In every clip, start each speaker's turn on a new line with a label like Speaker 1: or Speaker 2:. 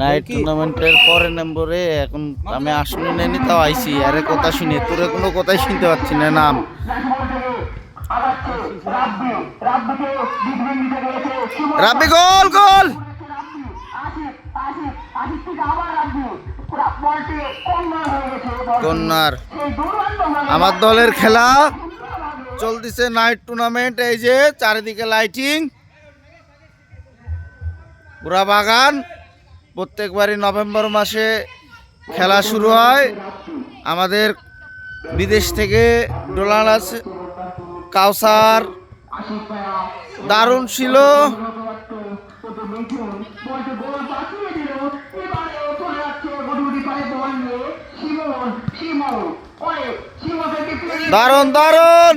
Speaker 1: Night টুর্নামেন্টের পরের নম্বরে এখন আমি আসলে নেনি তাও আইছি। আরে কথা শুনি, তোরে কোনো কথাই শুনতে পাচ্ছি না, নাম। রাব্বি গোল গোল! কন্যার। আমার দলের খেলা চলতেছে নাইট টুর্নামেন্ট এই যে চারিদিকে লাইটিং পুরা বাগান। প্রত্যেকবারই নভেম্বর মাসে খেলা শুরু হয়। আমাদের বিদেশ থেকে ডোলার আছে। কাউসার দারুণ ছিল। দারুণ দারুণ!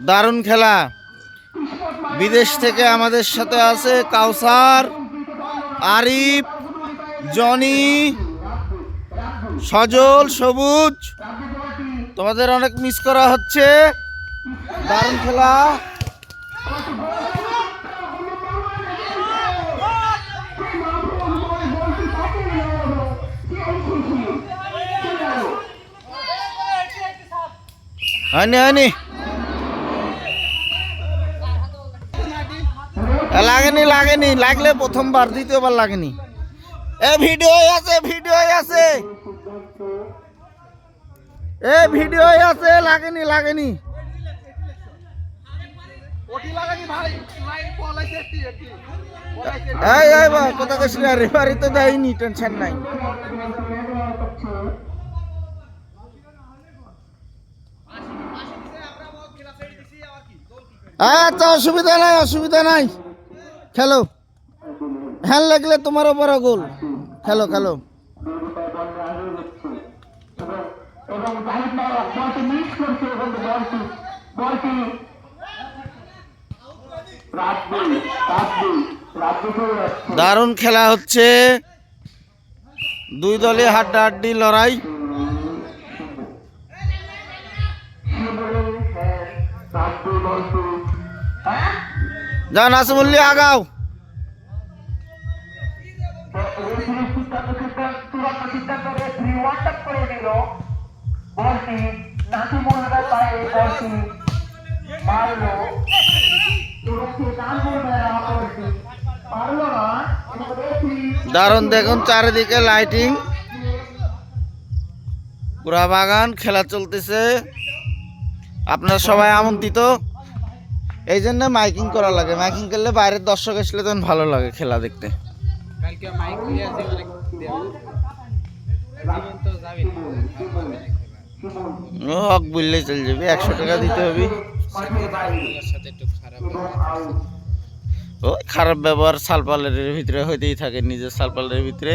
Speaker 1: দারুণ খেলা। বিদেশ থেকে আমাদের সাথে আছে কাউসার, আরিফ, জনি, সজল, সবুজ। তোমাদের অনেক মিস করা হচ্ছে। দারুণ খেলা। হয়নি হয়নি। লাগেনি লাগেনি। লাগলে প্রথমবার, দ্বিতীয়বার লাগেনি। এ ভিডিও আছে ভিডিও আছে। এ ভিডিও আছে, লাগেনি লাগেনি। এই কথা আচ্ছা অসুবিধা নাই অসুবিধা নাই। খেলো। হ্যান লাগলে তোমার ওপর গোল। খেলো খেলো। দারুণ খেলা হচ্ছে। দুই দলে হাড্ডাহাড্ডি লড়াই। যা নাসমুল্লি আগাও। দারুণ দেখুন চারিদিকে লাইটিং পুরা বাগান খেলা চলতেছে। আপনারা সবাই আমন্ত্রিত। এই জন্য মাইকিং করা লাগে। মাইকিং করলে বাইরের দর্শক আসলে তখন ভালো লাগে খেলা দেখতে।
Speaker 2: কালকে মাইক দিয়ে আছে অনেক দেওয়া জীবন তো যাবে না।
Speaker 1: ও হক বললেই চলে যাবে। একশো টাকা দিতে হবে।
Speaker 2: ওর খারাপ ব্যবহার।
Speaker 1: ও খারাপ ব্যবহার সালপালের ভিতরে হইতেই থাকে। নিজের সালপালের ভিতরে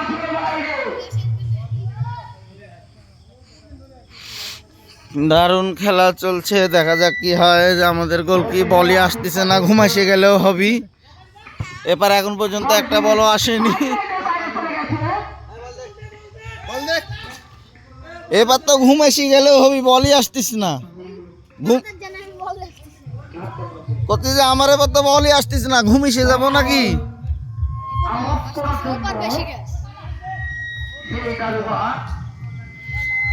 Speaker 1: দারুণ খেলা চলছে, দেখা যাক কি হয়। যে আমাদের গোল কি বলই আসতেছে না, ঘুমাইছে গেলেও হবি। এবার এখন পর্যন্ত একটা বলও আসেনি। এবার তো ঘুমাইছি গেলেও হবি, বলই আসতিস না। ঘুম কত যে আমার এবার তো বলই আসতিস না ঘুমিয়ে যাব নাকি?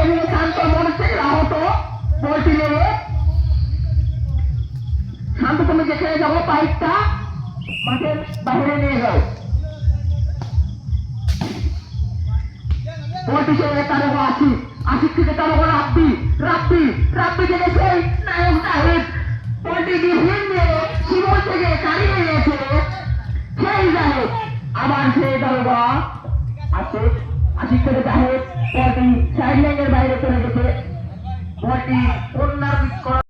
Speaker 1: এমনি শান্ত মনে আহত। বলটি নিয়ে শান্ত, তুমি যেখানে যাব, পাইপটা মাঠের বাইরে নিয়ে যাও। বলটি সঙ্গে তার আসি আশিক থেকে তার রাব্বি রাব্বি রাব্বি থেকে সেই নায়ক সাহেব বলটি দিয়ে ভেঙে শিমল থেকে কাড়িয়ে নিয়েছে সেই সাহেব আবার সেই দারোগা আছে, আশিক থেকে সাহেব বলটি সাইড লাইনের বাইরে চলে গেছে। বলটি কন্যার